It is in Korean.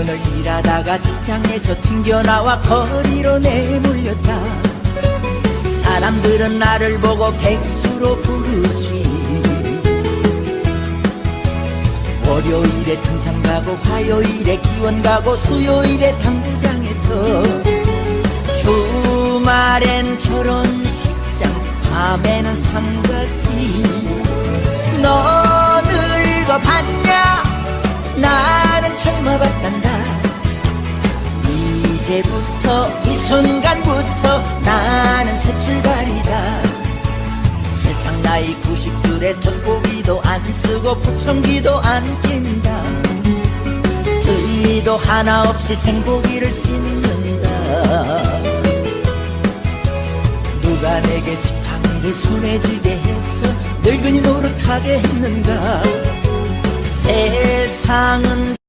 오늘 일하다가 직장에서 튕겨나와 거리로 내몰렸다. 사람들은 나를 보고 백수로 부르지. 월요일에 등산 가고 화요일에 기원 가고 수요일에 당구장에서 이제부터 이 순간부터 나는 새 출발이다. 세상 나이 90둘에 돋보기도 안 쓰고 부청기도 안 낀다. 의도 하나 없이 생고기를 심는다. 누가 내게 지팡이를 손에 쥐게 했어 늙은이 노릇하게 했는가? 세상은